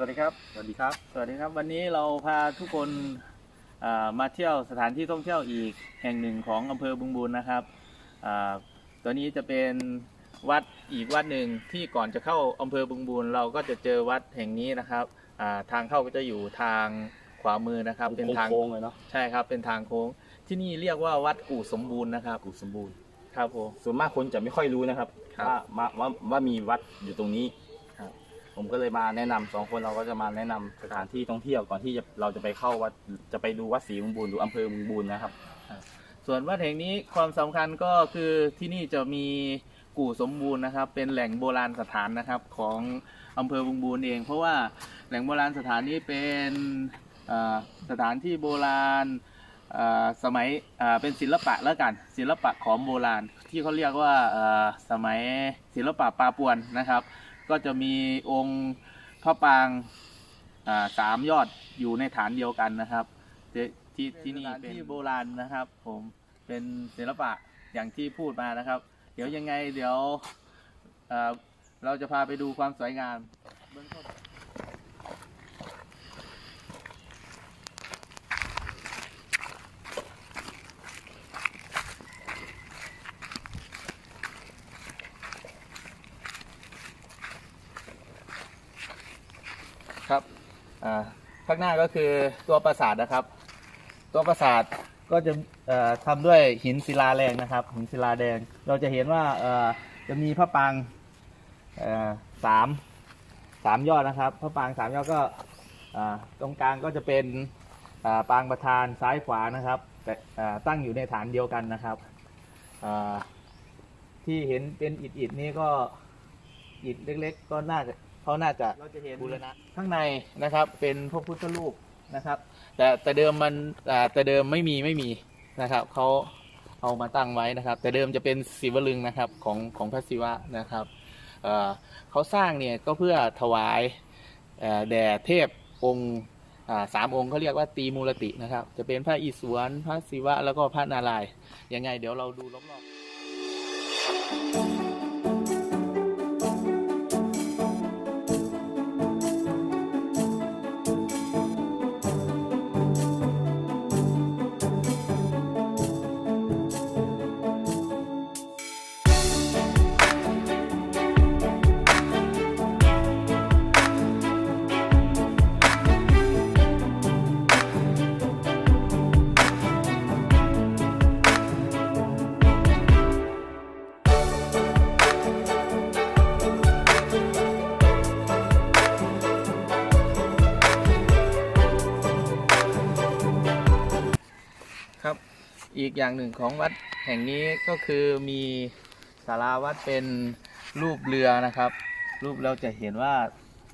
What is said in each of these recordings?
วัสดีครับ สวัสดีครับ สวัสดีครับ วันนี้เราพาทุกคนอ่ามาเที่ยวสถานที่ท่องเที่ยวอีกแห่งหนึ่งของอำเภอบึงบูรนะครับอ่าตัวนี้จะเป็นวัดอีกวัดหนึ่งที่ก่อนจะเข้าอำเภอบึงบูรเราก็จะเจอวัดแห่งนี้นะครับอ่าทางเข้าก็จะอยู่ทางขวามือนะครับ เป็นทางโค้งๆเลยเนาะใช่ครับเป็นทางโค้ง ที่นี่เรียกว่าวัดกู่สมบูรณ์นะครับกูสมบูรณ์ครับผมส่วนมากคนจะไม่ค่อยรู้นะครับครับว่ามาว่าว่ามีวัดอยู่ตรงนี้ครับ ผมก็เลยมาแนะนำสองคนเราก็จะมาแนะนำสถานที่ท่องเที่ยวก่อนที่จะเราจะไปเข้าวัดจะไปดูวัดศรีบึงบูรณ์หรืออำเภอบึงบูรณ์นะครับ ส่วนวัดแห่งนี้ความสำคัญก็คือที่นี่จะมีกู่สมบูรณ์นะครับ เป็นแหล่งโบราณสถานนะครับของอำเภอบึงบูรณ์เอง เพราะว่าแหล่งโบราณสถานนี้เป็นเอ่อสถานที่โบราณเอ่อสมัยเอ่อเป็นศิลปะแล้วกัน ศิลปะของโบราณที่เขาเรียกว่าเอ่อสมัยศิลปะปาปวนนะครับ ก็จะมีองค์พระปางอ่าสามยอดอยู่ในฐานเดียวกันนะครับที่ที่ที่นี่เป็นที่โบราณนะครับ ผมเป็นศิลปะอย่างที่พูดมานะครับ เดี๋ยวยังไงเดี๋ยวเอ่อเราจะพาไปดูความสวยงามเบื้องต้นครับอ่า ข้างหน้าก็คือตัวปราสาทนะครับ ตัวปราสาทก็จะเอ่อทำด้วยหินศิลาแรงนะครับ หินศิลาแดง เราจะเห็นว่าจะมีพระปางสามสามยอดนะครับพระปางสามยอดก็ตรงกลางก็จะเป็นปางประธานซ้ายขวานะครับ แต่ตั้งอยู่ในฐานเดียวกันนะครับที่เห็นเป็นอิฐอิฐๆนี่ก็อิฐเล็ก ๆ ก็น่าจะ เขาน่าจะเราจะเห็นบูรณะข้างในนะครับ เป็นพระพุทธรูปนะครับ แต่แต่เดิมมันอ่าแต่เดิมไม่มีไม่มีนะครับเขาเอามาตั้งไว้นะครับ แต่เดิมจะเป็นศิวลึงนะครับของของพระศิวะนะครับเอ่อเขาสร้างเนี่ยก็เพื่อถวายเอ่อแด่เทพองค์อ่าสามองค์เขาเรียกว่าตีมูลตินะครับ จะเป็นพระอิศวรพระศิวะแล้วก็พระนารายณ์ยังไงเดี๋ยวเราดูรอบๆ อีกอย่างหนึ่งของวัดแห่งนี้ก็คือมีศาลาวัดเป็นรูปเรือนะครับ รูปเราจะเห็นว่า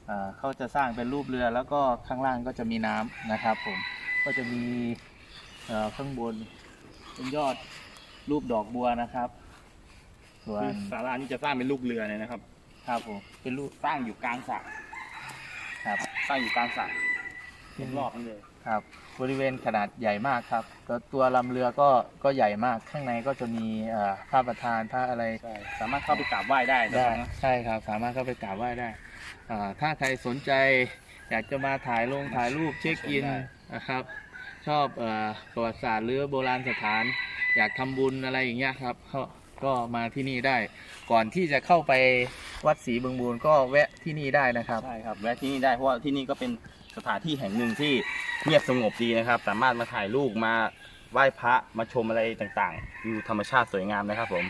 อ่าเขาจะสร้างเป็นรูปเรือแล้วก็ข้างล่างก็จะมีน้ำนะครับผมก็จะมีเอ่อข้างบนเป็นยอดรูปดอกบัวนะครับส่วนศาลานี้จะสร้างเป็นลูกเรือเลยนะครับครับผมเป็นรูปสร้างอยู่กลางสระครับ สร้างอยู่กลางสระรอบๆนี่เลย ครับ บริเวณขนาดใหญ่มากครับแล้วตัวลำเรือก็ก็ใหญ่มากข้างในก็จะมีเอ่อพระประธานพระอะไร ใช่สามารถเข้าไปกราบไหว้ได้นะได้ครับใช่ครับสามารถเข้าไปกราบไหว้ได้อ่าถ้าใครสนใจอยากจะมาถ่ายลงถ่ายรูปเช็คอินนะครับ ชอบเอ่อประวัติศาสตร์หรือโบราณสถาน อยากทำบุญอะไรอย่างเงี้ยครับก็ ก็มาที่นี่ได้ ก่อนที่จะเข้าไปวัดศรีบึงบูรก็แวะที่นี่ได้นะครับ ใช่ครับแวะที่นี่ได้เพราะว่าที่นี่ก็เป็นสถานที่แห่งหนึ่งที่เงียบสงบดีนะครับ สามารถมาถ่ายรูปมาไหว้พระมาชมอะไรต่างๆดูธรรมชาติสวยงามนะครับผม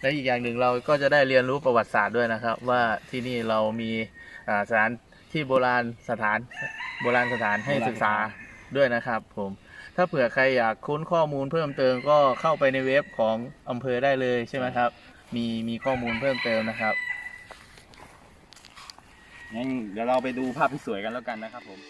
และอีกอย่างหนึ่งเราก็จะได้เรียนรู้ประวัติศาสตร์ด้วยนะครับ ว่าที่นี่เรามีอ่าสถานที่โบราณสถานโบราณสถานให้ศึกษาด้วยนะครับผม ถ้าเผื่อใครอยากค้นข้อมูลเพิ่มเติมก็เข้าไปในเว็บของอำเภอได้เลยใช่ไหมครับ มีมีข้อมูลเพิ่มเติมนะครับ งั้นเดี๋ยวเราไปดูภาพที่สวยกันแล้วกันนะครับผม